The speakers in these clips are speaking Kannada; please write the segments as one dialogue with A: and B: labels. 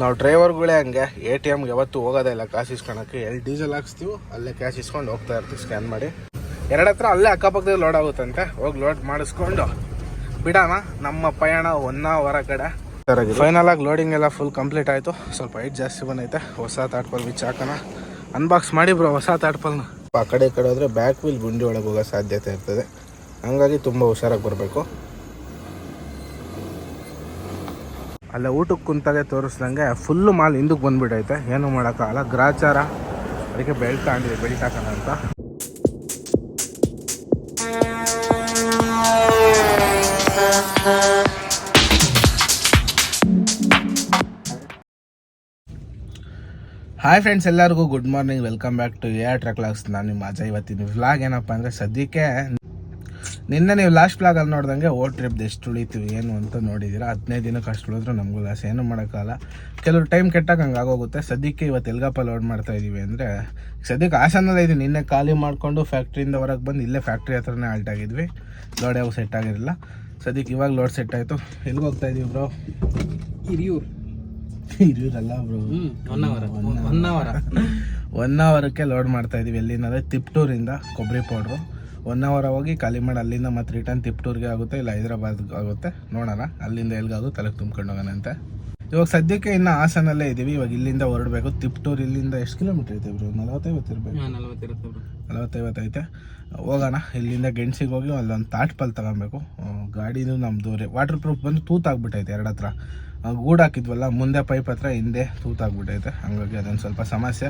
A: ನಾವು ಡ್ರೈವರ್ಗಳೇ ಹಂಗೆ ಎ ಟಿ ಎಮ್ಗೆ ಯಾವತ್ತೂ ಹೋಗೋದೇ ಇಲ್ಲ ಕಾಸು ಇಸ್ಕೊಳಕ್ಕೆ. ಎಲ್ಲಿ ಡೀಸೆಲ್ ಹಾಕ್ಸ್ತೀವಿ ಅಲ್ಲೇ ಕ್ಯಾಶ್ ಇಸ್ಕೊಂಡು ಹೋಗ್ತಾ ಇರ್ತೀವಿ ಸ್ಕ್ಯಾನ್ ಮಾಡಿ. ಎರಡು ಹತ್ರ ಅಲ್ಲೇ ಅಕ್ಕಪಕ್ಕದಲ್ಲಿ ಲೋಡ್ ಆಗುತ್ತಂತೆ. ಹೋಗಿ ಲೋಡ್ ಮಾಡಿಸ್ಕೊಂಡು ಬಿಡೋಣ. ನಮ್ಮ ಪಯಣ ಅವರ ಕಡೆ. ಫೈನಲ್ ಆಗಿ ಲೋಡಿಂಗ್ ಎಲ್ಲ ಫುಲ್ ಕಂಪ್ಲೀಟ್ ಆಯಿತು. ಸ್ವಲ್ಪ ಹೈಟ್ ಜಾಸ್ತಿ ಬಂದೈತೆ. ಹೊಸ ತಾಟ್ಪಲ್ ಬಿಚ್ಚ ಹಾಕೋಣ. ಅನ್ಬಾಕ್ಸ್ ಮಾಡಿ ಬ್ರೋ ಹೊಸ ತಾಟ್ಪಲ್ನ. ಆ ಕಡೆ ಕಡೆ ಹೋದರೆ ಬ್ಯಾಕ್ ವೀಲ್ ಗುಂಡಿ ಒಳಗೆ ಹೋಗೋ ಸಾಧ್ಯತೆ ಇರ್ತದೆ. ಹಂಗಾಗಿ ತುಂಬ ಹುಷಾರಾಗಿ ಬರಬೇಕು. ಅಲ್ಲೇ ಊಟಕ್ಕೆ ಕುಂತಾಗೆ ತೋರಿಸ್ದಂಗೆ ಫುಲ್ಲು ಮಾಲ್ ಹಿಂದಕ್ಕೆ ಬಂದ್ಬಿಟ್ಟೈತೆ ಏನು ಮಾಡೋಕ್ಕಾಗಲ್ಲ. ಗ್ರಾಚಾರ. ಅದಕ್ಕೆ ಬೆಳ್ತಾ ಅಂದಿದೆ ಅಂತ. ಹಾಯ್ ಫ್ರೆಂಡ್ಸ್ ಎಲ್ಲರಿಗೂ good morning welcome back to a truck logs ನಾನು ನಿಮ್ಮ ಅಜಯ್. ಇವತ್ತಿನ ವ್ಲಾಗ್ ಏನಪ್ಪ ಅಂದರೆ ಸದ್ಯಕ್ಕೆ ನಿನ್ನೆ ನೀವು ಲಾಸ್ಟ್ ವ್ಲಾಗಲ್ಲಿ ನೋಡ್ದಂಗೆ ಓ ಟ್ರಿಪ್ ಎಷ್ಟು ಉಳಿತೀವಿ ಏನು ಅಂತ ನೋಡಿದ್ದೀರಾ ಹದಿನೈದು ದಿನಕ್ಕೆ ಅಷ್ಟು ಉಳಿದ್ರೆ ನಮಗೂ ಲಾಸ್ ಏನು ಮಾಡೋಕ್ಕಲ್ಲ ಕೆಲವ್ರು ಟೈಮ್ ಕೆಟ್ಟಾಗ ಹಂಗೆ ಆಗೋಗುತ್ತೆ. ಸದ್ಯಕ್ಕೆ ಇವತ್ತು ಎಲ್ಗಪ್ಪ ಲೋಡ್ ಮಾಡ್ತಾ ಇದ್ದೀವಿ ಅಂದರೆ ಸದ್ಯಕ್ಕೆ ಹಾಸನಲ್ಲೇ ಇದೆ ನಿನ್ನೆ ಖಾಲಿ ಮಾಡಿಕೊಂಡು ಫ್ಯಾಕ್ಟ್ರಿಯಿಂದ ಹೊರಗೆ ಬಂದು ಇಲ್ಲೇ ಫ್ಯಾಕ್ಟ್ರಿ ಹತ್ರನೇ ಆಲ್ಟ್ ಆಗಿದ್ವಿ. ಲೋಡ್ ಯಾವ ಸೆಟ್ ಆಗಿರಲಿಲ್ಲ. ಸದ್ಯಕ್ಕೆ ಇವಾಗ ಲೋಡ್ ಸೆಟ್ ಆಯಿತು. ಎಲ್ಲಿಗೆ ಹೋಗ್ತಾ ಇದೀವಿ bro
B: Hiriyur.
A: ಹಿರಿಯೂರಲ್ಲ bro
B: one hour one hour
A: one ಅವರಕ್ಕೆ load ಮಾಡ್ತಾ ಇದೀವಿ ಎಲ್ಲಿಂದ ತಿಪ್ಟೂರಿಂದ ಕೊಬ್ಬರಿ ಪೌಡ್ರು ಒನ್ ಅವರ್ ಹೋಗಿ ಖಾಲಿ ಮಾಡಿ ಅಲ್ಲಿಂದ ಮತ್ತೆ ರಿಟರ್ನ್ ತಿಪ್ಟೂರ್ಗೆ ಆಗುತ್ತೆ ಇಲ್ಲ ಹೈದ್ರಾಬಾದ್ಗೆ ಆಗುತ್ತೆ. ನೋಡೋಣ ಅಲ್ಲಿಂದ ಎಲ್ಗಾದ್ರು ತಲೆಗೆ ತುಂಬ್ಕೊಂಡು ಹೋಗೋಣಂತೆ ಇವಾಗ ಸದ್ಯಕ್ಕೆ ಇನ್ನು ಹಾಸನಲ್ಲೇ ಇದ್ದೀವಿ ಇವಾಗ ಇಲ್ಲಿಂದ ಹೊರಡಬೇಕು. ತಿಪ್ಟೂರ್ ಇಲ್ಲಿಂದ ಎಷ್ಟು ಕಿಲೋಮೀಟರ್ ಐತೆ ಬ್ರೋ ನಲವತ್ತೈವತ್ತು ಇರಬೇಕು. ನಲವತ್ತೈವತ್ತು ಐತೆ. ಹೋಗೋಣ ಇಲ್ಲಿಂದ ಗೆಣಸಿಗೆ ಹೋಗಿ ಅಲ್ಲೊಂದು ತಾಟ್ ಪಲ್ ತಗೊಬೇಕು ನಮ್ಮ ನಮ್ಮದು ವಾಟರ್ ಪ್ರೂಫ್ ಬಂದು ತೂತಾಗ್ಬಿಟ್ಟೈತೆ ಎರಡು ಹತ್ರ. ಗೂಡ್ ಹಾಕಿದ್ವಲ್ಲ ಮುಂದೆ ಪೈಪ್ ಹತ್ರ ಹಿಂದೆ ತೂತಾಗ್ಬಿಟ್ಟೈತೆ. ಹಂಗಾಗಿ ಅದೊಂದು ಸ್ವಲ್ಪ ಸಮಸ್ಯೆ.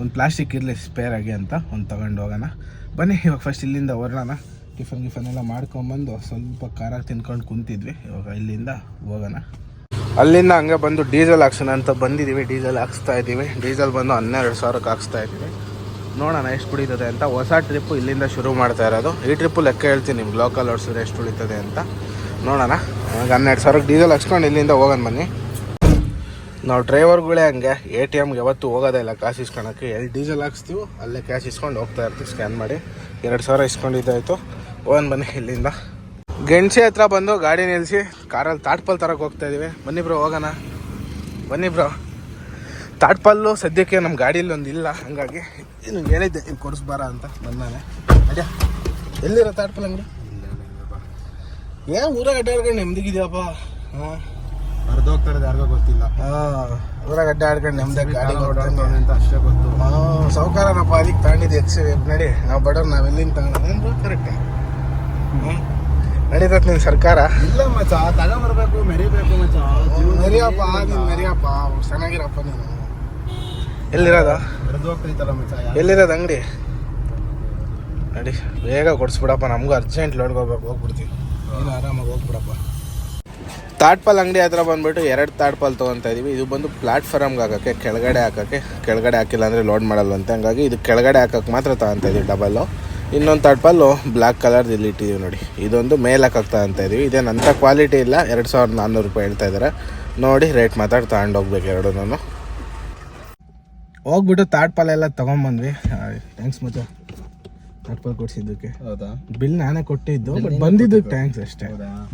A: ಒಂದು ಪ್ಲಾಸ್ಟಿಕ್ ಇರಲಿ ಸ್ಪೇರ್ ಆಗಿ ಅಂತ ಒಂದು ತಗೊಂಡು ಹೋಗೋಣ. ಬನ್ನಿ, ಇವಾಗ ಫಸ್ಟ್ ಇಲ್ಲಿಂದ ಹೊರಡೋಣ. ಟಿಫನ್ ಗಿಫನ್ ಎಲ್ಲ ಮಾಡ್ಕೊಂಬಂದು ಸ್ವಲ್ಪ ಖಾರ ತಿನ್ಕೊಂಡು ಕುಂತಿದ್ವಿ. ಇವಾಗ ಇಲ್ಲಿಂದ ಹೋಗೋಣ. ಅಲ್ಲಿಂದ ಹಂಗೆ ಬಂದು ಡೀಸೆಲ್ ಹಾಕ್ಸೋಣ ಅಂತ ಬಂದಿದ್ದೀವಿ. ಡೀಸೆಲ್ ಹಾಕ್ಸ್ತಾ ಇದ್ದೀವಿ. ಡೀಸೆಲ್ ಬಂದು ಹನ್ನೆರಡು ಸಾವಿರಕ್ಕೆ ಹಾಕ್ಸ್ತಾ ಇದ್ದೀವಿ. ನೋಡೋಣ ಎಷ್ಟು ಉಳಿತದೆ ಅಂತ. ಹೊಸ ಟ್ರಿಪ್ಪು ಇಲ್ಲಿಂದ ಶುರು ಮಾಡ್ತಾ ಇರೋದು. ಈ ಟ್ರಿಪ್ಪು ಲೆಕ್ಕ ಹೇಳ್ತೀನಿ ನಿಮ್ಗೆ. ಲೋಕಲ್ ಓಡಿಸಿದ್ರೆ ಎಷ್ಟು ಉಳಿತದೆ ಅಂತ. ನೋಡೋಣ. ಹನ್ನೆರಡು ಸಾವಿರಕ್ಕೆ ಡೀಸೆಲ್ ಹಾಕ್ಸ್ಕೊಂಡು ಇಲ್ಲಿಂದ ಹೋಗೋಣ ಬನ್ನಿ. ನಾವು ಡ್ರೈವರ್ಗಳೇ ಹಂಗೆ ಎ ಟಿ ಎಮ್ಗೆ ಯಾವತ್ತು ಹೋಗೋದೇ ಇಲ್ಲ ಕಾಸು ಇಸ್ಕೊಳಕ್ಕೆ. ಎಲ್ಲಿ ಡೀಸೆಲ್ ಹಾಕ್ಸ್ತೀವಿ ಅಲ್ಲೇ ಕ್ಯಾಶ್ ಇಸ್ಕೊಂಡು ಹೋಗ್ತಾ ಇರ್ತೀವಿ ಸ್ಕ್ಯಾನ್ ಮಾಡಿ. ಎರಡು ಸಾವಿರ ಇಸ್ಕೊಂಡಿದ್ದಾಯಿತು ಓನ್ ಬನ್ನಿ ಇಲ್ಲಿಂದ. ಗೆಣಸಿ ಹತ್ರ ಬಂದು ಗಾಡಿ ನಿಲ್ಲಿಸಿ ಕಾರಲ್ಲಿ ತಾಟ್ಪಲ್ ತರಕ್ಕೆ ಹೋಗ್ತಾ ಇದ್ದೀವಿ ಬನ್ನಿ ಬ್ರೋ ಹೋಗೋಣ. ಬನ್ನಿ ಬ್ರೋ ತಾಟ್ಪಲ್ಲು ಸದ್ಯಕ್ಕೆ ನಮ್ಮ ಗಾಡಿಯಲ್ಲಿ ಒಂದು ಇಲ್ಲ. ಹಂಗಾಗಿ ಇನ್ನು ಹೇಳಿದ್ದೆ ಇಲ್ಲಿ ಕೊಡಿಸ್ಬಾರ ಅಂತ ಬಂದಾನೆ. ಅಡ್ಯ, ಎಲ್ಲಿರೋ ತಾಟ್ಪಲ್ ಅಂಗಡಿ? ಏನು ಊರಾಗ ಅಡ್ಡಾಡ್ಕೊಂಡು ನೆಮ್ಮದಿಗಿದ್ಯಪ್ಪ ಹಾಂ?
B: ಅರ್ಧ ಯಾರಿಗೋ ಗೊತ್ತಿಲ್ಲ.
A: ಹಾಂ ಅಡ್ಡ ಆಡ್ಕೊಂಡು ನೆಮ್ಮದಿ ಗಾಡಿ
B: ಅಂತ ಅಷ್ಟೇ ಗೊತ್ತು.
A: ಹಾಂ ಸೌಕಾರನಪ್ಪ ಅದಕ್ಕೆ ತಗೊಂಡಿದ್ದು ಎಕ್ಸ್ ನಡಿ ನಾವು ಬಡವ್ರು ನಾವು ಎಲ್ಲಿಂದ ತಗೊಂಡು ಕರೆಕ್ಟ್ ನಡೀತತ್ ನಿನ್ನ ಸರ್ಕಾರ.
B: ಇಲ್ಲ ಮಚ್ಚ ತಗೊಂಬರ್ಬೇಕು ಮೆರಿಬೇಕು ಮಚ್ಚ.
A: ಮೆರಿಯಪ್ಪ ನೀನು ಮೆರಿಯಪ್ಪ ಚೆನ್ನಾಗಿರಪ್ಪ ನೀನು. ಎಲ್ಲಿರೋದ?
B: ಅರ್ಧ ಹೋಗ್ತೈತಲ್ಲ ಮಚ್ಚ
A: ಎಲ್ಲಿರೋದು ಅಂಗಡಿ? ನಡಿ ಬೇಗ ಕೊಡಿಸ್ಬಿಡಪ್ಪ ನಮಗೂ ಅರ್ಜೆಂಟ್ ಲೋಡ್ಗೆ ಹೋಗ್ಬೇಕು ಹೋಗ್ಬಿಡ್ತೀವಿ. ನೀನು ಆರಾಮಾಗಿ ಹೋಗ್ಬಿಡಪ್ಪ. ತಾಟ್ಪಲ್ ಅಂಗಡಿ ಹತ್ರ ಬಂದ್ಬಿಟ್ಟು ಎರಡು ತಾಟ್ಪಾಲ್ ತೊಗೊತಾ ಇದೀವಿ. ಇದು ಬಂದು ಪ್ಲಾಟ್ಫಾರಮ್ಗೆ ಹಾಕೋಕ್ಕೆ, ಕೆಳಗಡೆ ಹಾಕೋಕ್ಕೆ, ಕೆಳಗಡೆ ಹಾಕಿಲ್ಲ ಅಂದರೆ ಲೋಡ್ ಮಾಡಲ್ವಂತೆ. ಹಂಗಾಗಿ ಇದು ಕೆಳಗಡೆ ಹಾಕೋಕ್ಕೆ ಮಾತ್ರ ತಗೊಂತ ಇದೀವಿ ಡಬಲ್ಲು ಇನ್ನೊಂದು ತಾಟ್ಪಲ್ಲು ಬ್ಲ್ಯಾಕ್ ಕಲರ್ದು ಇಲ್ಲಿ ಇಟ್ಟಿದ್ದೀವಿ ನೋಡಿ. ಇದೊಂದು ಮೇಲೆ ಹಾಕೋಕ್ಕೆ ತಗೊತಾ ಇದೀವಿ. ಅಂಥ ಕ್ವಾಲಿಟಿ ಇಲ್ಲ. ಎರಡು ಸಾವಿರದ ನಾನ್ನೂರು ರೂಪಾಯಿ ಹೇಳ್ತಾ ಇದ್ದಾರೆ ನೋಡಿ ರೇಟ್ ಮಾತಾಡಿ ತಗೊಂಡು ಹೋಗ್ಬೇಕು ಎರಡು ನಾನು ಹೋಗ್ಬಿಟ್ಟು ತಾಟ್ಪಾಲೆಲ್ಲ ತೊಗೊಂಬಂದ್ವಿ. ಥ್ಯಾಂಕ್ಸ್ ಮತ್ತೆ. ತಾಟ್ಪಾಲ್ ಕೊಡ್ಸಿದ್ದಕ್ಕೆ.
B: ಹೌದಾ?
A: ಬಿಲ್ ನಾನೇ ಕೊಟ್ಟಿದ್ದು ಬಟ್ ಬಂದಿದ್ದು ಟ್ಯಾಂಕ್ಸ್ ಅಷ್ಟೇ.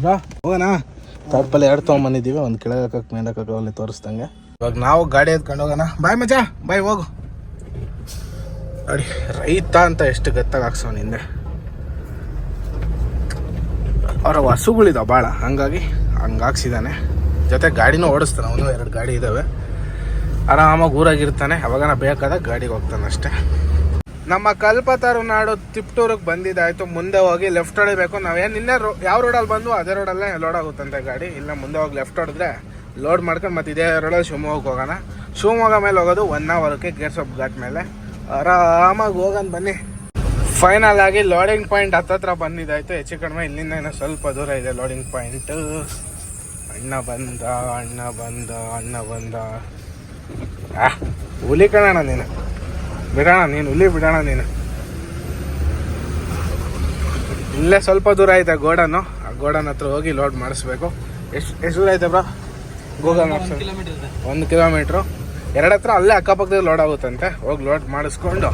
A: ಬಾ ಹೋಗೋಣ. ತರ್ಪಲ್ ಎರಡು ತೊಗೊಂಬಂದಿದ್ದೀವಿ ಒಂದು ಕೆಳಗೆ ಹಾಕಕ್ಕೆ ಮೇಲೆ ಹಾಕಕ್ಕೆ ಅಲ್ಲಿ ತೋರಿಸ್ದಂಗೆ. ಇವಾಗ ನಾವು ಗಾಡಿ ಎತ್ಕೊಂಡು ಹೋಗೋಣ. ಬಾಯ್ ಮಜಾ ಬಾಯ್ ಹೋಗು. ಅಡಿ ರೈತ ಅಂತ ಎಷ್ಟು ಗತ್ತಾಗಿ ಹಿಂದೆ ಅವರ ಹಸುಗಳಿದಾವೆ ಭಾಳ ಹಂಗಾಗಿ ಹಂಗೆ ಹಾಕ್ಸಿದ್ದಾನೆ ಜೊತೆ ಗಾಡಿನೂ ಓಡಿಸ್ತಾನೆ ಅವನು ಎರಡು ಗಾಡಿ ಇದ್ದಾವೆ ಆರಾಮಾಗಿ ಊರಾಗಿರ್ತಾನೆ ಅವಾಗ ಬೇಕಾದಾಗ ಗಾಡಿಗೆ ಹೋಗ್ತಾನೆ ಅಷ್ಟೇ. ನಮ್ಮ ಕಲ್ಪತರು ನಾಡು ತಿಪ್ಟೂರಿಗೆ ಬಂದಿದ್ದಾಯ್ತು. ಮುಂದೆ ಹೋಗಿ ಲೆಫ್ಟ್ ಹೊಡಿಬೇಕು. ನಾವೇನು ನಿನ್ನೆ ರೋ ಯಾವ ರೋಡಲ್ಲಿ ಬಂದು ಅದೇ ರೋಡಲ್ಲೇ ಲೋಡ್ ಆಗುತ್ತಂತೆ ಗಾಡಿ. ಇಲ್ಲ ಮುಂದೆ ಹೋಗಿ ಲೆಫ್ಟ್ ಹೊಡೆದ್ರೆ ಲೋಡ್ ಮಾಡ್ಕೊಂಡು ಮತ್ತೆ ಇದೇ ರೋಡಲ್ಲಿ ಶಿವಮೊಗ್ಗಕ್ಕೆ ಹೋಗೋಣ. ಶಿವಮೊಗ್ಗ ಮೇಲೆ ಹೋಗೋದು ಒನ್ ಅವರ್ಗೆ ಗೇರ್ಸೊಪ್ ಘಾಟ್ ಮೇಲೆ. ಆರಾಮಾಗಿ ಹೋಗೋಣ ಬನ್ನಿ. ಫೈನಲ್ ಆಗಿ ಲೋಡಿಂಗ್ ಪಾಯಿಂಟ್ ಹತ್ತತ್ರ ಬಂದಿದ್ದಾಯ್ತು. ಹೆಚ್ಚು ಕಡಿಮೆ ಇಲ್ಲಿಂದ ಏನೋ ಸ್ವಲ್ಪ ದೂರ ಇದೆ ಲೋಡಿಂಗ್ ಪಾಯಿಂಟ್ ಅಣ್ಣ ಬಂದ ಅಣ್ಣ ಬಂದ ಅಣ್ಣ ಬಂದ. ಹುಲಿ ಕಣಣ್ಣ ನೀನು. ಬಿಡೋಣ ನೀನು, ಇಲ್ಲಿ ಬಿಡೋಣ ನೀನು. ಇಲ್ಲೇ ಸ್ವಲ್ಪ ದೂರ ಐತೆ ಗೋಡನ್ನು. ಆ ಗೋಡನ್ ಹತ್ರ ಹೋಗಿ ಲೋಡ್ ಮಾಡಿಸ್ಬೇಕು. ಎಷ್ಟು ಎಷ್ಟು ದೂರ ಐತೆ ಬ್ರೋ? ಗೂಗಲ್ ಮ್ಯಾಪ್ಸ್ ಒಂದು ಕಿಲೋಮೀಟ್ರು. ಎರಡು ಹತ್ರ ಅಲ್ಲೇ ಅಕ್ಕಪಕ್ಕದಲ್ಲಿ ಲೋಡ್ ಆಗುತ್ತಂತೆ. ಹೋಗಿ ಲೋಡ್ ಮಾಡಿಸ್ಕೊಂಡು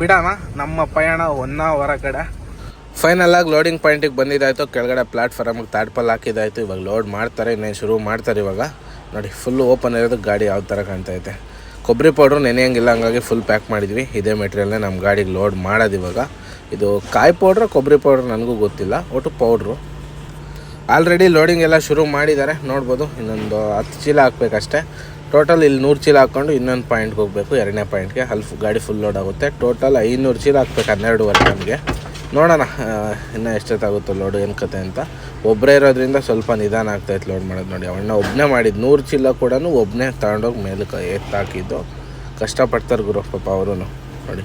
A: ಬಿಡೋಣ. ನಮ್ಮ ಪಯಣ ಒನ್ ಅವರ ಕಡೆ. ಫೈನಲ್ ಆಗಿ ಲೋಡಿಂಗ್ ಪಾಯಿಂಟಿಗೆ ಬಂದಿದ್ದಾಯ್ತು. ಕೆಳಗಡೆ ಪ್ಲಾಟ್ಫಾರ್ಮಿಗೆ ತಾಡ್ಪಲ್ ಹಾಕಿದಾಯ್ತು ಇವಾಗ ಲೋಡ್ ಮಾಡ್ತಾರೆ, ಇನ್ನೇನು ಶುರು ಮಾಡ್ತಾರೆ ಇವಾಗ. ನೋಡಿ ಫುಲ್ ಓಪನ್ ಇರೋದು ಗಾಡಿ ಯಾವ ಥರ ಕಾಣ್ತೈತೆ ಕೊಬ್ಬರಿ ಪೌಡ್ರು ನೆನೆಯಂಗಿಲ್ಲ, ಹಂಗಾಗಿ ಫುಲ್ ಪ್ಯಾಕ್ ಮಾಡಿದ್ವಿ. ಇದೇ ಮೆಟೀರಿಯಲ್ನೇ ನಮ್ಮ ಗಾಡಿಗೆ ಲೋಡ್ ಮಾಡೋದು ಇವಾಗ. ಇದು ಕಾಯಿ ಪೌಡ್ರು ಕೊಬ್ಬರಿ ಪೌಡ್ರ್ ನನಗೂ ಗೊತ್ತಿಲ್ಲ, ಒಟ್ಟು ಪೌಡ್ರು ಆಲ್ರೆಡಿ ಲೋಡಿಂಗ್ ಎಲ್ಲ ಶುರು ಮಾಡಿದ್ದಾರೆ, ನೋಡ್ಬೋದು. ಇನ್ನೊಂದು ಹತ್ತು ಚೀಲ ಹಾಕ್ಬೇಕಷ್ಟೆ. ಟೋಟಲ್ ಇಲ್ಲಿ ನೂರು ಚೀಲ ಹಾಕ್ಕೊಂಡು ಇನ್ನೊಂದು ಪಾಯಿಂಟ್ಗೆ ಹೋಗಬೇಕು, ಎರಡನೇ ಪಾಯಿಂಟ್ಗೆ ಅಲ್ಲಿ ಗಾಡಿ ಫುಲ್ ಲೋಡ್ ಆಗುತ್ತೆ. ಟೋಟಲ್ ಐನೂರು ಚೀಲ ಹಾಕ್ಬೇಕು, ಹನ್ನೆರಡುವರೆ ಟನ್ಗೆ ನೋಡೋಣ ಇನ್ನೂ ಎಷ್ಟೊತ್ತಾಗುತ್ತೋ ಲೋಡು ಏನು ಕತೆ ಅಂತ. ಒಬ್ಬರೇ ಇರೋದ್ರಿಂದ ಸ್ವಲ್ಪ ನಿಧಾನ ಆಗ್ತಾಯಿತ್ತು ಲೋಡ್ ಮಾಡೋದು ನೋಡಿ. ಅವಣ್ಣ ಒಬ್ಬನೇ ಮಾಡಿದ್ದು ನೂರು ಚೀಲ ಕೂಡ ಒಬ್ಬನೇ ತಗೊಂಡೋಗಿ ಮೇಲಕ್ಕೆ ಎತ್ತಾಕಿದ್ದು. ಕಷ್ಟಪಡ್ತಾರೆ ಗುರು, ಪಾಪ ಅವರು ನೋಡಿ,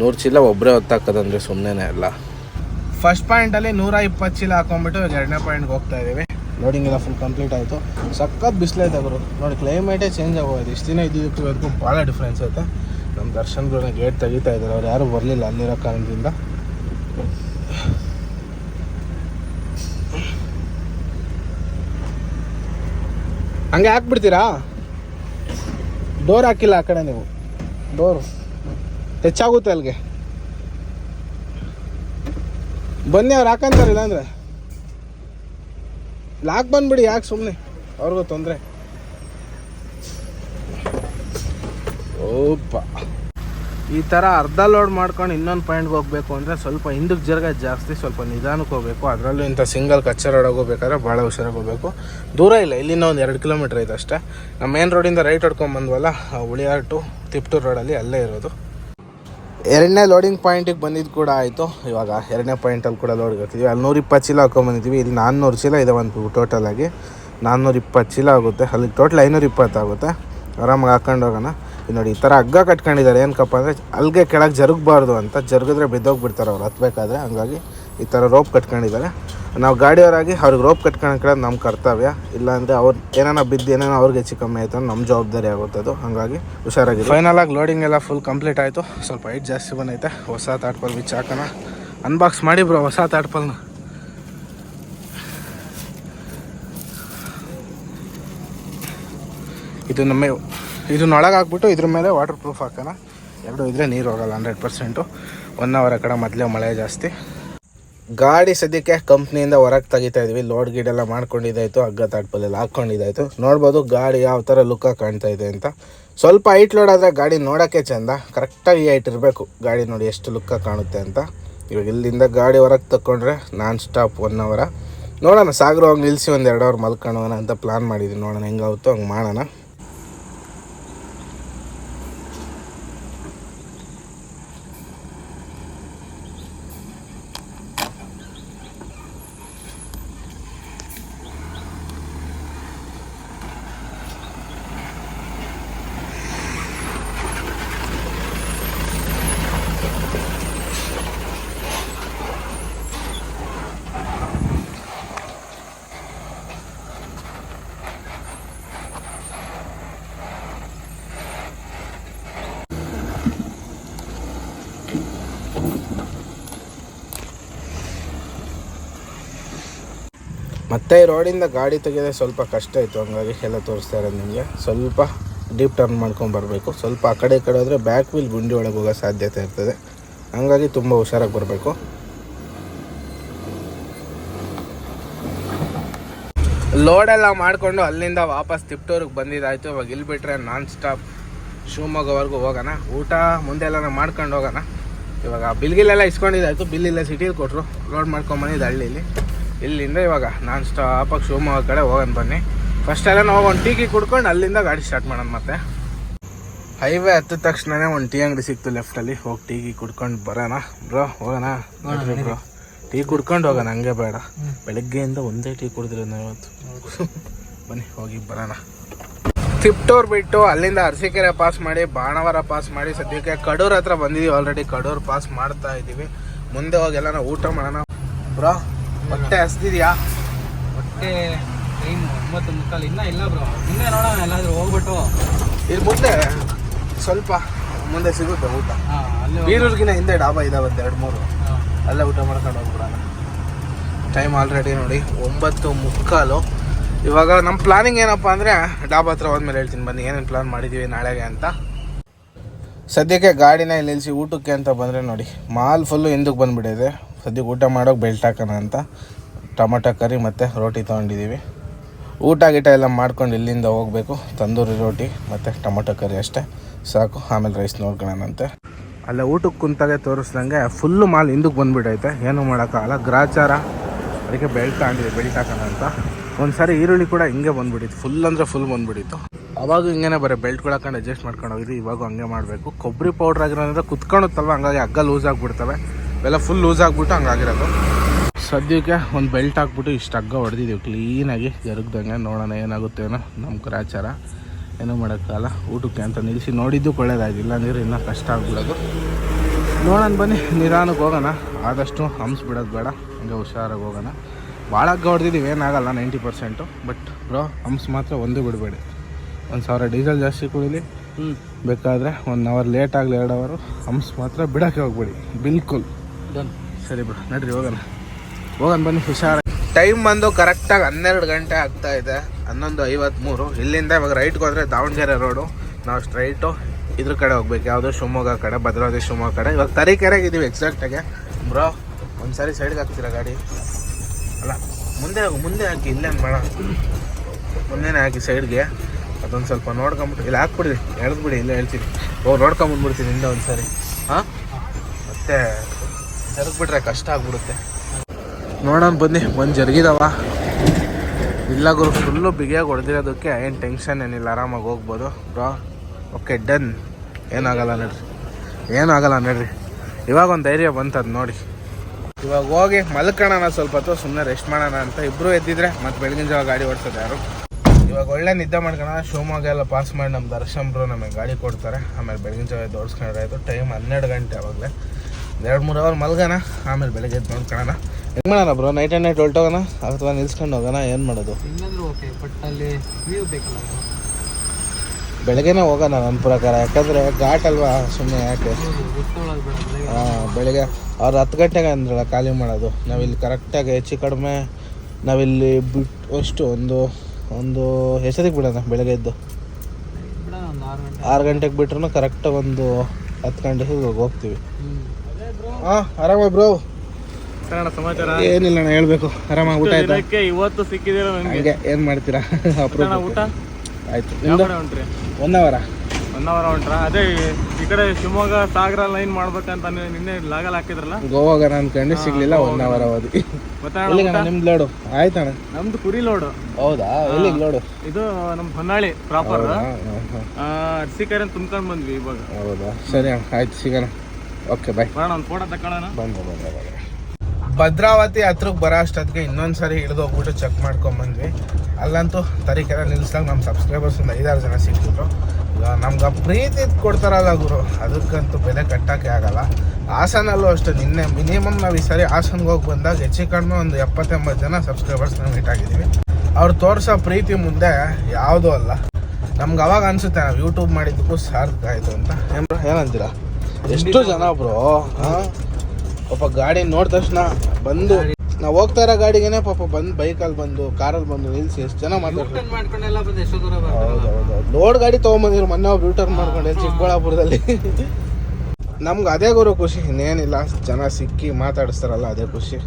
A: ನೂರು ಚೀಲ ಒಬ್ಬರೇ ಹೊತ್ತಾಕೋದಂದ್ರೆ ಸುಮ್ಮನೆ ಅಲ್ಲ. ಫಸ್ಟ್ ಪಾಯಿಂಟಲ್ಲಿ ನೂರ ಇಪ್ಪತ್ತು ಚೀಲ ಹಾಕೊಂಡ್ಬಿಟ್ಟು ಎರಡನೇ ಪಾಯಿಂಟ್ಗೆ ಹೋಗ್ತಾ ಇದ್ದೀವಿ ಲೋಡಿಂಗ್ ಎಲ್ಲ ಫುಲ್ ಕಂಪ್ಲೀಟ್ ಆಯಿತು. ಸಖತ್ ಬಿಸಿಲೈತೆ ಗುರು. ನೋಡಿ ಕ್ಲೈಮೇಟೇ ಚೇಂಜ್ ಆಗೋದು ಇಷ್ಟು ದಿನ ಇದ್ದಿದ್ದಕ್ಕೂ ಭಾಳ ಡಿಫ್ರೆನ್ಸ್ ಐತೆ. ನಮ್ಮ ದರ್ಶನ್ಗಳನ್ನ ಗೇಟ್ ತೆಗಿತಾ ಇದ್ದಾರೆ. ಅವ್ರು ಯಾರೂ ಬರಲಿಲ್ಲ ಅಲ್ಲಿರೋ ಕಾರಣದಿಂದ. ಹಂಗೆ ಹಾಕ್ಬಿಡ್ತೀರಾ? ಡೋರ್ ಹಾಕಿಲ್ಲ ಆ ಕಡೆ ನೀವು. ಡೋರ್ ಹೆಚ್ಚಾಗುತ್ತೆ ಅಲ್ಲಿಗೆ ಬನ್ನಿ ಅವ್ರು ಹಾಕಂತಾರೆ ಇಲ್ಲಾಂದ್ರೆ. ಲಾಕ್ ಬಂದ್ಬಿಡಿ, ಯಾಕೆ ಸುಮ್ಮನೆ ಅವ್ರಿಗೂ ತೊಂದರೆ. ಓಪ ಈ ಥರ ಅರ್ಧ ಲೋಡ್ ಮಾಡ್ಕೊಂಡು ಇನ್ನೊಂದು ಪಾಯಿಂಟ್ಗೆ ಹೋಗಬೇಕು ಅಂದರೆ ಸ್ವಲ್ಪ ಹಿಂದಕ್ಕೆ ಜರ್ಗ ಜಾಸ್ತಿ, ಸ್ವಲ್ಪ ನಿಧಾನಕ್ಕೆ ಹೋಗಬೇಕು. ಅದರಲ್ಲೂ ಇಂಥ ಸಿಂಗಲ್ ಕಚ್ಚಾ ರೋಡಾಗ ಹೋಗ್ಬೇಕಾದ್ರೆ ಭಾಳ ಹುಷಾರಾಗಿ ಹೋಗಬೇಕು. ದೂರ ಇಲ್ಲ, ಇಲ್ಲಿಂದ ಒಂದು ಎರಡು ಕಿಲೋಮೀಟ್ರ್ ಇದೆ ಅಷ್ಟೇ. ನಮ್ಮ ಮೇನ್ ರೋಡಿಂದ ರೈಟ್ ಹೊಡ್ಕೊಂಡು ಬಂದ್ವಲ್ಲ ಆ ಉಳಿಯಾರ್ ಟು ತಿಪ್ಟೂರು ರೋಡಲ್ಲಿ ಅಲ್ಲೇ ಇರೋದು. ಎರಡನೇ ಲೋಡಿಂಗ್ ಪಾಯಿಂಟಿಗೆ ಬಂದಿದ್ದು ಕೂಡ ಆಯಿತು. ಇವಾಗ ಎರಡನೇ ಪಾಯಿಂಟಲ್ಲಿ ಕೂಡ ಲೋಡ್ ಹಾಕ್ತೀವಿ ಅಲ್ಲಿ ನೂರ ಇಪ್ಪತ್ತು ಚೀಲ ಹಾಕೊಂಬಂದಿದ್ದೀವಿ ಇಲ್ಲಿ ನಾನ್ನೂರು ಚೀಲ ಇದೆ ಒಂದು ಟೋಟಲಾಗಿ ನಾನ್ನೂರ ಇಪ್ಪತ್ತು ಚೀಲ ಆಗುತ್ತೆ. ಅಲ್ಲಿ ಟೋಟಲ್ ಐನೂರ ಇಪ್ಪತ್ತು ಆಗುತ್ತೆ. ಆರಾಮಾಗಿ ಹಾಕೊಂಡು ಹೋಗೋಣ. ನೋಡಿ, ಈ ಥರ ಹಗ್ಗ ಕಟ್ಕೊಂಡಿದ್ದಾರೆ. ಏನಕ್ಕಪ್ಪ ಅಂದರೆ ಅಲ್ಲಿಗೆ ಕೆಳಗೆ ಜರುಗಬಾರ್ದು ಅಂತ ಜರುಗಿದ್ರೆ ಬಿದ್ದೋಗ್ಬಿಡ್ತಾರೆ ಅವ್ರು. ಹತ್ಬೇಕಾದ್ರೆ ಹಂಗಾಗಿ ಈ ಥರ ರೋಪ್ ಕಟ್ಕೊಂಡಿದ್ದಾರೆ. ನಾವು ಗಾಡಿಯವರಾಗಿ ಅವ್ರಿಗೆ ರೋಪ್ ಕಟ್ಕೊಂಡು ನಮ್ಮ ಕರ್ತವ್ಯ. ಇಲ್ಲಾಂದರೆ ಅವ್ರು ಏನಾನ ಬಿದ್ದು ಏನೇನೋ ಅವ್ರಿಗೆ ಹೆಚ್ಚು ಕಮ್ಮಿ ಆಯಿತು ನಮ್ಮ ಜವಾಬ್ದಾರಿ ಆಗುತ್ತದು. ಹಾಗಾಗಿ ಹುಷಾರಾಗಿ ಫೈನಲ್ ಆಗಿ ಲೋಡಿಂಗ್ ಎಲ್ಲ ಫುಲ್ ಕಂಪ್ಲೀಟ್ ಆಯಿತು. ಸ್ವಲ್ಪ ಹೈಟ್ ಜಾಸ್ತಿ ಬಂದೈತೆ. ಹೊಸ ತಾಟ್ಪಲ್ ಬಿಚ್ಚ ಹಾಕೋಣ. ಅನ್ಬಾಕ್ಸ್ ಮಾಡಿ ಬ್ರೋ ಹೊಸ ತಾಟ್ಪಲ್ನ. ಇದು ನಮ್ಮ ಇದನ್ನ ಒಳಗೆ ಹಾಕ್ಬಿಟ್ಟು ಇದ್ರ ಮೇಲೆ ವಾಟರ್ ಪ್ರೂಫ್ ಹಾಕೋಣ. ಎರಡು ಇದ್ರೆ ನೀರು ಹೋಗಲ್ಲ ಹಂಡ್ರೆಡ್ ಪರ್ಸೆಂಟು ಒನ್ ಅವರ್ ಕಡೆ ಮೊದಲೇ ಮಳೆ ಜಾಸ್ತಿ. ಗಾಡಿ ಸದ್ಯಕ್ಕೆ ಕಂಪ್ನಿಯಿಂದ ಹೊರಗೆ ತೆಗಿತಾ ಇದ್ವಿ. ಲೋಡ್ ಗೀಡೆಲ್ಲ ಮಾಡ್ಕೊಂಡಿದ್ದಾಯ್ತು ಹಗ್ಗ ತಾಟ್ಪಲ್ಲೆಲ್ಲ ಹಾಕ್ಕೊಂಡಿದ್ದಾಯ್ತು. ನೋಡ್ಬೋದು ಗಾಡಿ ಯಾವ ಥರ ಲುಕ್ಕಾಗಿ ಕಾಣ್ತಾ ಇದೆ ಅಂತ. ಸ್ವಲ್ಪ ಹೈಟ್ ಲೋಡ್ ಆದರೆ ಗಾಡಿ ನೋಡೋಕ್ಕೆ ಚೆಂದ. ಕರೆಕ್ಟಾಗಿ ಹೈಟ್ ಇರಬೇಕು. ಗಾಡಿ ನೋಡಿ ಎಷ್ಟು ಲುಕ್ಕಾಗಿ ಕಾಣುತ್ತೆ ಅಂತ. ಇವಾಗ ಇಲ್ಲಿಂದ ಗಾಡಿ ಹೊರಗೆ ತಗೊಂಡ್ರೆ ನಾನ್ ಸ್ಟಾಪ್ ಒನ್ ಅವರ ನೋಡೋಣ ಸಾಗರ ಹೋಗಿ ನಿಲ್ಲಿಸಿ ಒಂದು ಎರಡು ಅವರ್ ಮಲ್ಕೊಳ್ಳೋಣ ಅಂತ ಪ್ಲಾನ್ ಮಾಡಿದ್ದೀನಿ ನೋಡೋಣ ಹೆಂಗಾಗುತ್ತೋ ಹಂಗೆ ಮಾಡೋಣ. ಮತ್ತೆ ರೋಡಿಂದ ಗಾಡಿ ತೆಗೆದ್ರೆ ಸ್ವಲ್ಪ ಕಷ್ಟ ಇತ್ತು ಹಂಗಾಗಿ ಎಲ್ಲ ತೋರಿಸ್ತಾ ಇರೋದು ನಿಮಗೆ. ಸ್ವಲ್ಪ ಡೀಪ್ ಟರ್ನ್ ಮಾಡ್ಕೊಂಡು ಬರಬೇಕು. ಸ್ವಲ್ಪ ಆ ಕಡೆ ಈ ಕಡೆ ಹೋದರೆ ಬ್ಯಾಕ್ ವೀಲ್ ಗುಂಡಿ ಒಳಗೆ ಹೋಗೋ ಸಾಧ್ಯತೆ ಇರ್ತದೆ. ಹಂಗಾಗಿ ತುಂಬ ಹುಷಾರಾಗಿ ಬರಬೇಕು. ಲೋಡೆಲ್ಲ ಮಾಡಿಕೊಂಡು ಅಲ್ಲಿಂದ ವಾಪಸ್ ತಿಪ್ಟೂರಿಗೆ ಬಂದಿದ್ದಾಯಿತು. ಇವಾಗ ಇಲ್ಲಿ ಬಿಟ್ಟರೆ ನಾನ್ ಸ್ಟಾಪ್ ಶಿವಮೊಗ್ಗವರೆಗೂ ಹೋಗೋಣ. ಊಟ ಮುಂದೆ ಎಲ್ಲ ಮಾಡ್ಕೊಂಡು ಹೋಗೋಣ. ಇವಾಗ ಬಿಲ್ಗಿಲೆಲ್ಲ ಇಸ್ಕೊಂಡಿದ್ದಾಯಿತು. ಬಿಲ್ ಇಲ್ಲ ಸಿಟಿಲಿ ಕೊಟ್ಟರು ಲೋಡ್ ಮಾಡ್ಕೊಂಬಂದಿದ್ದು ಹಳ್ಳಿಲಿ. ಇಲ್ಲಿಂದ ಇವಾಗ ನಾನ್ ಸ್ಟಾಪಾಗಿ ಶಿವಮೊಗ್ಗ ಕಡೆ ಹೋಗೋಣ ಬನ್ನಿ. ಫಸ್ಟ್ ಎಲ್ಲ ನಾವು ಒಂದು ಟೀ ಕಿ ಕುಡ್ಕೊಂಡು ಅಲ್ಲಿಂದ ಗಾಡಿ ಸ್ಟಾರ್ಟ್ ಮಾಡೋಣ ಮತ್ತೆ. ಹೈವೇ ಹತ್ತಿದ ತಕ್ಷಣನೇ ಒಂದು ಟೀ ಅಂಗಡಿ ಸಿಕ್ತು ಲೆಫ್ಟಲ್ಲಿ ಹೋಗಿ ಟೀ ಗೀ ಕುಡ್ಕೊಂಡು ಬರೋಣ. ಬ್ರೋ, ಹೋಗೋಣ. ಬ್ರೋ. ಟೀ ಕುಡ್ಕೊಂಡು ಹೋಗೋಣ, ಹಂಗೆ ಬೇಡ. ಬೆಳಗ್ಗೆಯಿಂದ ಒಂದೇ ಟೀ ಕುಡಿದ್ರೆ ಇವತ್ತು. ಬನ್ನಿ, ಹೋಗಿ ಬರೋಣ. ತಿಪ್ಟೂರ್ ಬಿಟ್ಟು ಅಲ್ಲಿಂದ ಅರಸೀಕೆರೆ ಪಾಸ್ ಮಾಡಿ, ಬಾಣವರ ಪಾಸ್ ಮಾಡಿ, ಸದ್ಯಕ್ಕೆ ಕಡೂರ್ ಹತ್ರ ಬಂದಿದ್ದೀವಿ ಆಲ್ರೆಡಿ ಕಡೂರ್ ಪಾಸ್ ಮಾಡ್ತಾ ಇದ್ದೀವಿ ಮುಂದೆ ಹೋಗಿ ನಾವು ಊಟ ಮಾಡೋಣ. ಬ್ರೋ ಹೊಟ್ಟೆ ಹಸ್ದಿದ್ಯಾ?
C: ಹೊಟ್ಟೆ ಟೈಮ್ ಒಂಬತ್ತು ಮುಕ್ಕಾಲು ಇನ್ನೂ ಇಲ್ಲ ಬ್ರೋ ಮುಂದೆ ನೋಡೋಣ ಎಲ್ಲಾದ್ರೂ ಹೋಗ್ಬಿಟ್ಟು.
A: ಇಲ್ಲಿ ಮುಂದೆ ಸ್ವಲ್ಪ ಮುಂದೆ ಸಿಗುತ್ತೆ ಊಟ.
C: ಹಾಂ ಅಲ್ಲಿ
A: ಬೀರೂರ್ಗಿನ ಹಿಂದೆ ಡಾಬಾ ಇದಾವೆ ಎರಡು ಮೂರು. ಅಲ್ಲೇ ಊಟ ಮಾಡ್ಕೊಂಡು ಹೋಗ್ಬಿಡೋಣ. ಟೈಮ್ ಆಲ್ರೆಡಿ ನೋಡಿ ಒಂಬತ್ತು ಮುಕ್ಕಾಲು. ಇವಾಗ ನಮ್ಮ ಪ್ಲಾನಿಂಗ್ ಏನಪ್ಪ ಅಂದರೆ ಡಾಬಾ ಹತ್ರ ಹೋದ್ಮೇಲೆ ಹೇಳ್ತೀನಿ ಬನ್ನಿ ಏನೇನು ಪ್ಲಾನ್ ಮಾಡಿದ್ದೀವಿ ನಾಳೆಗೆ ಅಂತ. ಸದ್ಯಕ್ಕೆ ಗಾಡಿನ ಇಲ್ಲಿ ನಿಲ್ಲಿಸಿ ಊಟಕ್ಕೆ ಅಂತ ಬಂದರೆ ನೋಡಿ, ಮಾಲ್ ಫುಲ್ಲು ಹಿಂದಕ್ಕೆ ಬಂದುಬಿಟ್ಟಿದೆ. ಸದ್ಯಕ್ಕೆ ಊಟ ಮಾಡೋಕೆ ಬೆಲ್ಟ್ ಹಾಕೋಣ ಅಂತ. ಟೊಮೊಟೊ ಕರಿ ಮತ್ತು ರೋಟಿ ತೊಗೊಂಡಿದ್ದೀವಿ. ಊಟ ಗೀಟ ಎಲ್ಲ ಮಾಡ್ಕೊಂಡು ಇಲ್ಲಿಂದ ಹೋಗಬೇಕು. ತಂದೂರಿ ರೋಟಿ ಮತ್ತು ಟೊಮೊಟೊ ಕರಿ ಅಷ್ಟೇ. ಸಾಕು, ಆಮೇಲೆ ರೈಸ್ ನೋಡ್ಕೊಳ್ಳೋಣಂತೆ. ಅಲ್ಲೇ, ಊಟಕ್ಕೆ ಕುಂತಾಗೆ ತೋರಿಸ್ದಂಗೆ ಫುಲ್ಲು ಮಾಲ್ ಹಿಂದಕ್ಕೆ ಬಂದುಬಿಟ್ಟೈತೆ. ಏನು ಮಾಡೋಕ್ಕಾಗಲ್ಲ. ಗ್ರಾಚಾರ. ಅದಕ್ಕೆ ಬೆಲ್ಟ್ ತಗೊಂಡಿದ್ದೆ ಬೆಲ್ಟ್ ಹಾಕೋಣ ಅಂತ. ಒಂದು ಸಾರಿ ಈರುಳ್ಳಿ ಕೂಡ ಹಿಂಗೆ ಬಂದುಬಿಟ್ಟಿತ್ತು. ಫುಲ್ ಅಂದರೆ ಫುಲ್ ಬಂದ್ಬಿಟ್ಟಿತ್ತು. ಅವಾಗ ಹಿಂಗೇನೆ ಬರೀ ಬೆಲ್ಟ್ಗಳು ಹಾಕೊಂಡು ಅಡ್ಜಸ್ಟ್ ಮಾಡ್ಕೊಂಡು ಹೋಗಿದ್ವಿ, ಇವಾಗ ಹಂಗೆ ಮಾಡಬೇಕು. ಕೊಬ್ಬರಿ ಪೌಡ್ರ್ ಆಗಿರೋದ್ರಿಂದ ಕುತ್ಕೊಳುತ್ತಲ್ವ? ಹಂಗಾಗಿ ಹಗ್ಗ ಲೂಸ್ ಆಗಿಬಿಡ್ತವೆ. ಇವೆಲ್ಲ ಫುಲ್ ಲೂಸ್ ಆಗಿಬಿಟ್ಟು ಹಂಗಾಗಿರೋದು ಸದ್ಯಕ್ಕೆ ಒಂದು ಬೆಲ್ಟ್ ಹಾಕ್ಬಿಟ್ಟು ಇಷ್ಟು ಹಗ್ಗ ಹೊಡೆದಿದ್ದೀವಿ ಕ್ಲೀನಾಗಿ ಜರುಗ್ದಂಗೆ. ನೋಡೋಣ ಏನಾಗುತ್ತೇನೋ ನಮ್ಮ ಗ್ರಾಚಾರ. ಏನೂ ಮಾಡೋಕ್ಕಾಗಲ್ಲ. ಊಟಕ್ಕೆ ಅಂತ ನಿಲ್ಲಿಸಿ, ನೋಡಿದ್ದು ಒಳ್ಳೇದಾಗಿಲ್ಲ. ನೀರು ಇನ್ನೂ ಕಷ್ಟ ಆಗ್ಬಿಡೋದು. ನೋಡೋಣ ಬನ್ನಿ, ನಿಧಾನಕ್ಕೆ ಹೋಗೋಣ. ಆದಷ್ಟು ಹಂಸ್ ಬಿಡೋದು ಬೇಡ. ಹಂಗೆ ಹುಷಾರಾಗಿ ಹೋಗೋಣ. ಭಾಳ ಹಗ್ಗ ಹೊಡೆದಿದ್ದೀವಿ ಏನಾಗಲ್ಲ, ninety percent. But bro humps ಮಾತ್ರ ಒಂದು ಬಿಡಬೇಡಿ. ಒಂದು ಸಾವಿರ ಡೀಸೆಲ್ ಜಾಸ್ತಿ ಕುಡಿಲಿ.
C: ಹ್ಞೂ
A: ಬೇಕಾದರೆ ಒನ್ ಅವರ್ ಲೇಟ್ ಆಗಲಿ ಎರಡು ಅವರು ಹಂಪ್ಸ್ ಮಾತ್ರ ಬಿಡೋಕ್ಕೆ ಹೋಗ್ಬೇಡಿ. ಬಿಲ್ಕುಲ್.
C: ಡನ್
A: ಸರಿ ಬಿಡು ನಡ್ರಿ ಹೋಗೋಣ. ಹೋಗೋಣ ಬನ್ನಿ ಹುಷಾರ ಟೈಮ್ ಬಂದು ಕರೆಕ್ಟಾಗಿ ಹನ್ನೆರಡು ಗಂಟೆ ಆಗ್ತಾ ಇದೆ ಹನ್ನೊಂದು ಐವತ್ತ್ಮೂರು ಇಲ್ಲಿಂದ ಇವಾಗ ರೈಟ್ಗೆ ಹೋದರೆ ದಾವಣಗೆರೆ ರೋಡು ನಾವು ಸ್ಟ್ರೈಟು ಇದ್ರ ಕಡೆ ಹೋಗ್ಬೇಕು. ಯಾವುದೋ ಶಿವಮೊಗ್ಗ ಕಡೆ ಭದ್ರಾವತಿ ಶಿವಮೊಗ್ಗ ಕಡೆ. ಇವಾಗ ತರೀಕೆರೆಗೆ ಇದ್ದೀವಿ ಎಕ್ಸಾಕ್ಟಾಗೆ ಬ್ರೋ ಒಂದು ಸಾರಿ ಸೈಡ್ಗೆ ಹಾಕ್ತೀರಾ ಗಾಡಿ? ಅಲ್ಲ ಮುಂದೆ ಹೋಗಿ ಮುಂದೆ ಹಾಕಿ ಇಲ್ಲೇನು ಬೇಡ. ಮುಂದೆನೇ ಹಾಕಿ ಸೈಡ್ಗೆ ಅದೊಂದು ಸ್ವಲ್ಪ ನೋಡ್ಕೊಂಬಿಟ್ಟು ಇಲ್ಲಿ ಹಾಕ್ಬಿಡಿ, ಎಳೆದ್ಬಿಡಿ, ಇಲ್ಲೇ ಹೇಳ್ತೀನಿ. ಓ, ನೋಡ್ಕೊಂಬಂದ್ಬಿಡ್ತೀನಿ ಹಿಂದೆ ಒಂದು ಸಾರಿ ಹಾಂ? ಮತ್ತೆ ಜರುಗ್ಬಿಟ್ರೆ ಕಷ್ಟ ಆಗ್ಬಿಡುತ್ತೆ. ನೋಡೋಣ ಬನ್ನಿ ಒಂದು ಜರುಗಿದವ. ಇಲ್ಲ ಗುರು ಫುಲ್ಲು ಬಿಗಿಯಾಗಿ ಹೊಡೆದಿರೋದಕ್ಕೆ ಏನು ಟೆನ್ಷನ್ ಏನಿಲ್ಲ, ಆರಾಮಾಗಿ ಹೋಗ್ಬೋದು. ಬ್ರೋ ಓಕೆ ಡನ್ ಏನಾಗಲ್ಲ ನಡ್ರಿ. ಏನಾಗಲ್ಲ ನಡ್ರಿ. ಇವಾಗ ಒಂದು ಧೈರ್ಯ ಬಂತದ್ದು ನೋಡಿ. ಇವಾಗ ಹೋಗಿ ಮಲ್ಕೊಳ್ಳೋಣ ಸ್ವಲ್ಪ, ಅಥವಾ ಸುಮ್ಮನೆ ರೆಸ್ಟ್ ಮಾಡೋಣ ಅಂತ ಇಬ್ಬರು ಎದ್ದಿದ್ರೆ ಮತ್ತೆ ಬೆಳಗಿನ ಜಾವ ಗಾಡಿ ಓಡಿಸೋದು ಯಾರು? ಇವಾಗ ಒಳ್ಳೆ ನಿದ್ದೆ ಮಾಡ್ಕೋಣ ಶಿವಮೊಗ್ಗ ಎಲ್ಲ ಪಾಸ್ ಮಾಡಿ ನಮ್ಮ ದರ್ಶನ್ ಬ್ರೋ ನಮಗೆ ಗಾಡಿ ಕೊಡ್ತಾರೆ. ಆಮೇಲೆ ಬೆಳಗಿನ ಜಾವ ಆಯಿತು ಟೈಮ್ ಹನ್ನೆರಡು ಗಂಟೆ ಆವಾಗಲೇ. ಎರಡು ಮೂರು ಅವರ್ ಮಲ್ಗೋಣ ಆಮೇಲೆ ಬೆಳಗ್ಗೆ ಎದ್ದು ನೋಡ್ಕೊಳ್ಳೋಣ ಹೆಂಗೆ ಮಾಡೋಣ ಬ್ರೋ ನೈಟ್ ಆ್ಯಂಡ್ ನೈಟ್ ಹೊಲ್ಟೋಗೋಣ ಅಥವಾ ನಿಲ್ಸ್ಕೊಂಡು ಹೋಗೋಣ? ಏನು ಮಾಡೋದು?
C: ಓಕೆ ಬಟ್ ಅಲ್ಲಿ ವ್ಯೂ ಬೇಕಲ್ಲ bro.
A: ಬೆಳಗ್ಗೆನೇ ಹೋಗೋಣ ನನ್ನ ಪ್ರಕಾರ. ಯಾಕಂದರೆ ಘಾಟ್ ಅಲ್ವಾ? ಸುಮ್ಮನೆ ಯಾಕೆ? ಹಾಂ ಬೆಳಿಗ್ಗೆ ಅವ್ರು ಹತ್ತು ಗಂಟೆಗೆ ಅಂದ್ರಲ್ಲ ಖಾಲಿ ಮಾಡೋದು. ನಾವಿಲ್ಲಿ ಕರೆಕ್ಟಾಗಿ ಹೆಚ್ಚು ಕಡಿಮೆ ನಾವಿಲ್ಲಿ ಬಿಟ್ಟು ಅಷ್ಟು ಒಂದು ಒಂದು ಎಷ್ಟೊತ್ತಿಗೆ ಬಿಡೋಣ? ಬೆಳಗ್ಗೆ ಎದ್ದು?
C: ಆರು
A: ಗಂಟೆಗೆ ಬಿಟ್ರೂ ಕರೆಕ್ಟ್ ಒಂದು ಹತ್ತು ಗಂಟೆಗೆ ಹೋಗ್ತೀವಿ. ಹಾಂ ಆರಾಮ ಬ್ರೋ?
C: ಸಮಾಚಾರ?
A: ಏನಿಲ್ಲ ಅಣ್ಣ ಹೇಳ್ಬೇಕು. ಆರಾಮಾಗಿ ಊಟ ಆಯ್ತಾ?
C: ಇವತ್ತು ಸಿಕ್ಕಿದಿರ ನನಗೆ
A: ಏನು ಮಾಡ್ತೀರಾ?
C: ಊಟ?
A: ಆಯ್ತು.
C: ಹೊಂಟ್ರಿ
A: ಒನ್ ಅವರ
C: ಒನ್ ಅವರ್ ಹೊಂಟ್ರ ಅದೇ ಈ ಕಡೆ ಶಿವಮೊಗ್ಗ ಸಾಗರ ಲೈನ್ ಮಾಡ್ಬೇಕಂತ ನಿನ್ನೆ ಲಾಗಲ್ ಹಾಕಿದ್ರಲ್ಲ?
A: ಗೋವಾಗನ ಅನ್ಕೊಂಡು ಸಿಗ್ಲಿಲ್ಲ. ಒನ್ ಅವರ್ ಅವಧಿ. ನಿಮ್ದು ಲೋಡು? ಆಯ್ತಣ್ಣ.
C: ನಮ್ದು ಕುರಿ ಲೋಡು.
A: ಹೌದಾ? ಎಲ್ಲಿಗೆ ಲೋಡು?
C: ಇದು ನಮ್ಮ ಹೊನ್ನಾಳಿ ಪ್ರಾಪರ್ ಅರ್ಸಿಕೆರೆ ತುಂಬ್ಕೊಂಡ್ ಬಂದ್ವಿ ಇವಾಗ.
A: ಹೌದಾ? ಸರಿ ಅಣ್ಣ ಆಯ್ತು ಸಿಗೋಣ. ಓಕೆ ಬಾಯ್
C: ಬರೋಣ ಒಂದು ಫೋಟೋ ತಗೊಳ್ಳೋಣ
A: ಬಂದ ಬಂದೆ ಬಂದೆ. ಭದ್ರಾವತಿ ಹತ್ರಕ್ಕೆ ಬರೋ ಅಷ್ಟೊತ್ತಿಗೆ ಇನ್ನೊಂದು ಸಾರಿ ಇಳಿದು ಹೋಗ್ಬಿಟ್ಟು ಚೆಕ್ ಮಾಡ್ಕೊಂಬಂದ್ವಿ ಅಲ್ಲಂತೂ ತರೀಕೆರೆ ನಿಲ್ಸ್ದಾಗ ನಮ್ಮ ಸಬ್ಸ್ಕ್ರೈಬರ್ಸ್ ಒಂದು ಐದಾರು ಜನ ಸಿಕ್ಕಿದ್ರು. ನಮ್ಗೆ ಪ್ರೀತಿ ಕೊಡ್ತಾರಲ್ಲ ಗುರು, ಅದಕ್ಕಂತೂ ಬೆಲೆ ಕಟ್ಟಕ್ಕೆ ಆಗಲ್ಲ. ಹಾಸನಲ್ಲೂ ಅಷ್ಟೇ, ನಿನ್ನೆ ಮಿನಿಮಮ್ ನಾವು ಈ ಸಾರಿ ಹಾಸನ್ಗೆ ಹೋಗಿ ಬಂದಾಗ ಹೆಚ್ಚು ಕಡಿಮೆ ಒಂದು ಎಪ್ಪತ್ತೆಂಬತ್ತು ಜನ ಸಬ್ಸ್ಕ್ರೈಬರ್ಸ್ ಮೀಟ್ ಆಗಿದ್ದೀವಿ ಅವ್ರು ತೋರಿಸೋ ಪ್ರೀತಿ ಮುಂದೆ ಯಾವುದೂ ಅಲ್ಲ. ನಮ್ಗೆ ಅವಾಗ ಅನಿಸುತ್ತೆ ನಾವು ಯೂಟ್ಯೂಬ್ ಮಾಡಿದ್ದಕ್ಕೂ ಸಾರ್ಥಕ ಆಯಿತು ಅಂತ. ಏನಂತೀರಾ? ಎಷ್ಟು ಜನ ಬ್ರೋ? ಹಾಂ? ಪಾಪ ಗಾಡಿ ನೋಡಿದ ತಕ್ಷಣ ಬಂದು. ನಾವು ಹೋಗ್ತಾ ಇರೋ ಗಾಡಿಗೆನೆ ಪಾಪ ಬಂದು ಬೈಕಲ್ಲಿ ಬಂದು ಕಾರಲ್ಲಿ ಬಂದು ನಿಲ್ಸಿ ಎಷ್ಟು ಜನ ಮಾತಾಡ್ತಾರೆ. ಲೋಡ್ ಗಾಡಿ ತೊಗೊಂಬಂದಿರು ಮೊನ್ನೆ ಒಬ್ರು ರಿಟರ್ನ್ ಮಾಡ್ಕೊಂಡೆ ಚಿಕ್ಕಬಳ್ಳಾಪುರದಲ್ಲಿ. ನಮ್ಗೆ ಅದೇ ಗುರು ಖುಷಿ ಇನ್ನೇನಿಲ್ಲ. ಜನ ಸಿಕ್ಕಿ ಮಾತಾಡಿಸ್ತಾರಲ್ಲ ಅದೇ ಖುಷಿ.